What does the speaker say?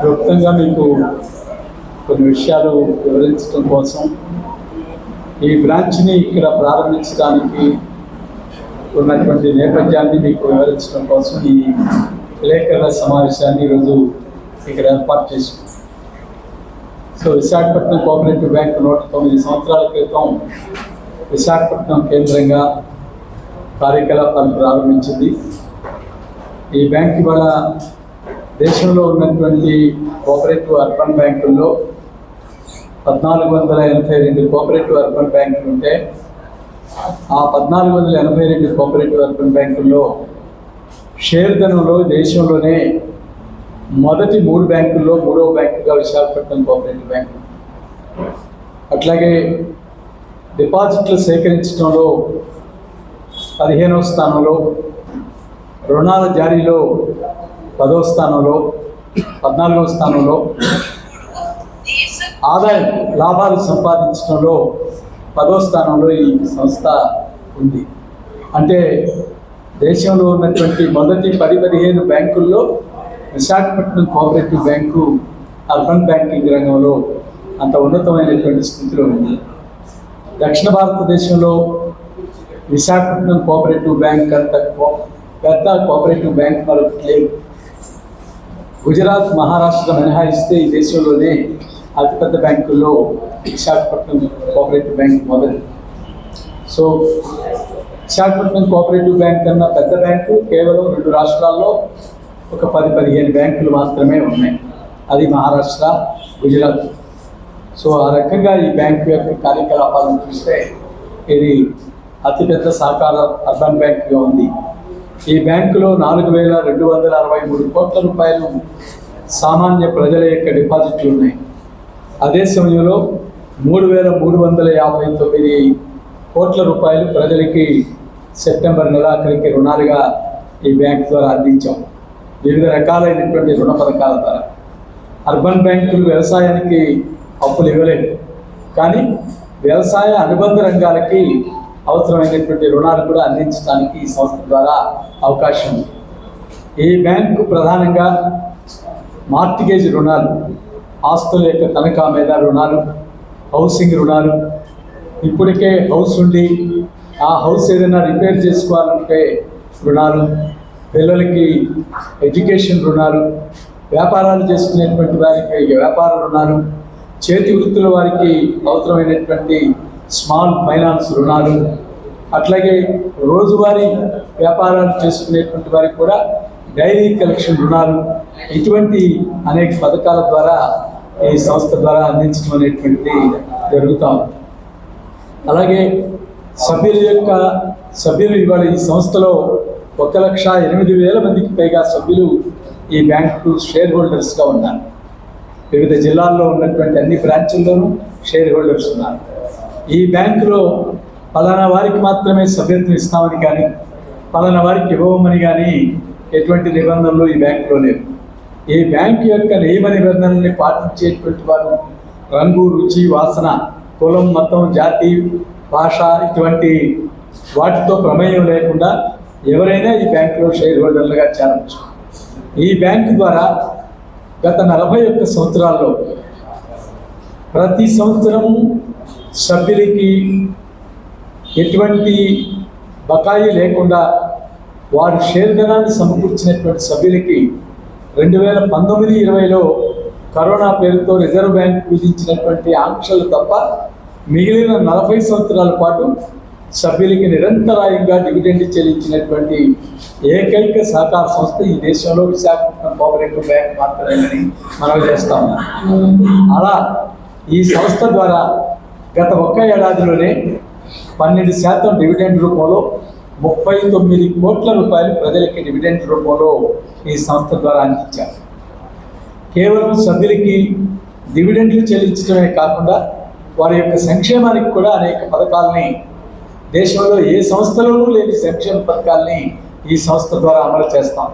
క్లుప్తంగా మీకు కొన్ని విషయాలు వివరించడం కోసం ఈ బ్రాంచ్ని ఇక్కడ ప్రారంభించడానికి ఉన్నటువంటి నేపథ్యాన్ని మీకు వివరించడం కోసం ఈ విలేకరుల సమావేశాన్ని ఈరోజు ఇక్కడ ఏర్పాటు చేసుకున్నాం సో విశాఖపట్నం కోఆపరేటివ్ బ్యాంక్ నూట తొమ్మిది సంవత్సరాల క్రితం విశాఖపట్నం కేంద్రంగా కార్యకలాపాలు ప్రారంభించింది. ఈ బ్యాంక్ ఇవాళ దేశంలో ఉన్నటువంటి కోఆపరేటివ్ అర్బన్ బ్యాంకుల్లో పద్నాలుగు వందల ఎనభై రెండు కోఆపరేటివ్ అర్బన్ బ్యాంకులు ఉంటే ఆ పద్నాలుగు వందల ఎనభై రెండు కోఆపరేటివ్ అర్బన్ బ్యాంకుల్లో షేర్ ధనంలో దేశంలోనే మొదటి మూడు బ్యాంకుల్లో మూడవ బ్యాంకుగా విశాఖపట్నం కోఆపరేటివ్ బ్యాంకు. అట్లాగే డిపాజిట్లు సేకరించడంలో పదిహేనవ స్థానంలో రుణాల జారీలో పదవ స్థానంలో పద్నాలుగవ స్థానంలో ఆదాయం లాభాలు సంపాదించడంలో పదో స్థానంలో ఈ సంస్థ ఉంది. అంటే దేశంలో ఉన్నటువంటి మొదటి పది పదిహేను బ్యాంకుల్లో Visakhapatnam cooperative bank urban banking రంగంలో అంత ఉన్నతమైనటువంటి స్థితిలో ఉంది. దక్షిణ భారతదేశంలో విశాఖపట్నం కోఆపరేటివ్ బ్యాంక్ అంత కో- పెద్ద కోఆపరేటివ్ బ్యాంక్ మరొకటి లేదు. గుజరాత్ మహారాష్ట్ర మినహాయిస్తే ఈ దేశంలోనే అతిపెద్ద బ్యాంకుల్లో విశాఖపట్నం కోఆపరేటివ్ బ్యాంక్ మొదటి సో విశాఖపట్నం కోఆపరేటివ్ బ్యాంక్ కన్నా పెద్ద బ్యాంకు కేవలం రెండు రాష్ట్రాల్లో ఒక పది పదిహేను బ్యాంకులు మాత్రమే ఉన్నాయి. అది మహారాష్ట్ర గుజరాత్. సో ఆ రకంగా ఈ బ్యాంకు యొక్క కార్యకలాపాలను చూస్తే ఇది అతిపెద్ద సహకార అర్బన్ బ్యాంకుగా ఉంది. ఈ బ్యాంకులో నాలుగు వేల రెండు వందల అరవై మూడు కోట్ల రూపాయలు సామాన్య ప్రజల యొక్క డిపాజిట్లు ఉన్నాయి. అదే సమయంలో మూడు వేల మూడు వందల యాభై తొమ్మిది కోట్ల రూపాయలు ప్రజలకి సెప్టెంబర్ నెలాఖరికి రుణాలుగా ఈ బ్యాంక్ ద్వారా అందించాం. వివిధ రకాలైనటువంటి రుణ పథకాల ద్వారా. అర్బన్ బ్యాంకులు వ్యవసాయానికి అప్పులు ఇవ్వలేదు. కానీ వ్యవసాయ అనుబంధ రంగాలకి అవసరమైనటువంటి రుణాలు కూడా అందించడానికి ఈ సంస్థ ద్వారా అవకాశం ఉంది. ఈ బ్యాంకు ప్రధానంగా మార్టిగేజ్ రుణాలు ఆస్తుల యొక్క తనఖా మీద రుణాలు హౌసింగ్ రుణాలు ఇప్పటికే హౌస్ ఉండి ఆ హౌస్ ఏదైనా రిపేర్ చేసుకోవాలంటే రుణాలు పిల్లలకి ఎడ్యుకేషన్ రుణాలు వ్యాపారాలు చేసుకునేటువంటి వారికి వ్యాపార రుణాలు చేతి వృత్తుల వారికి అవసరమైనటువంటి స్మాల్ ఫైనాన్స్ రుణాలు అట్లాగే రోజువారీ వ్యాపారాలు చేసుకునేటువంటి వారికి కూడా డైరీ కలెక్షన్ రుణాలు ఇటువంటి అనేక పథకాల ద్వారా ఈ సంస్థ ద్వారా అందించడం అనేటువంటిది జరుగుతూ ఉంది. అలాగే సభ్యుల యొక్క సభ్యులు ఇవాళ ఈ సంస్థలో ఒక లక్ష ఎనిమిది వేల మందికి పైగా సభ్యులు ఈ బ్యాంకు షేర్ హోల్డర్స్గా ఉన్నారు. వివిధ జిల్లాల్లో ఉన్నటువంటి అన్ని బ్రాంచ్ల్లోనూ షేర్ హోల్డర్స్ ఉన్నారు. ఈ బ్యాంకులో పలానా వారికి మాత్రమే సభ్యత్వం ఇస్తామని కానీ పలానా వారికి ఇవ్వమని కానీ ఎటువంటి నిబంధనలు ఈ బ్యాంకులో లేవు. ఈ బ్యాంకు యొక్క నియమ నిబంధనల్ని పాటించేటువంటి వారు రంగు రుచి వాసన కులం మతం జాతి భాష ఇటువంటి వాటితో ప్రమేయం లేకుండా ఎవరైనా ఈ బ్యాంకులో షేర్ హోల్డర్లుగా చేరవచ్చు. ఈ బ్యాంకు ద్వారా గత నలభై ఒక్క సంవత్సరాల్లో ప్రతి సంవత్సరం సభ్యులకి ఎటువంటి బకాయి లేకుండా వారి షేర్ ధనాన్ని సమకూర్చినటువంటి సభ్యులకి రెండు వేల పంతొమ్మిది ఇరవైలో కరోనా పేరుతో రిజర్వ్ బ్యాంక్ విధించినటువంటి ఆంక్షలు తప్ప మిగిలిన నలభై సంవత్సరాల పాటు సభ్యులకి నిరంతరాయంగా డివిడెండ్ చెల్లించినటువంటి ఏకైక సహకార సంస్థ ఈ దేశంలో విశాఖపట్నం కోఆపరేటివ్ బ్యాంక్ మాత్రమేనని మనం చేస్తాము అలా ఈ సంస్థ ద్వారా గత ఒక్క ఏడాదిలోనే పన్నెండు శాతం డివిడెండ్ రూపంలో ముప్పై తొమ్మిది కోట్ల రూపాయలు ప్రజలకి డివిడెండ్ రూపంలో ఈ సంస్థ ద్వారా అందించారు. కేవలం సభ్యులకి డివిడెండ్లు చెల్లించడమే కాకుండా వారి యొక్క సంక్షేమానికి కూడా అనేక పథకాలని దేశంలో ఏ సంస్థలోనూ లేని సంక్షేమ పథకాల్ని ఈ సంస్థ ద్వారా అమలు చేస్తాం.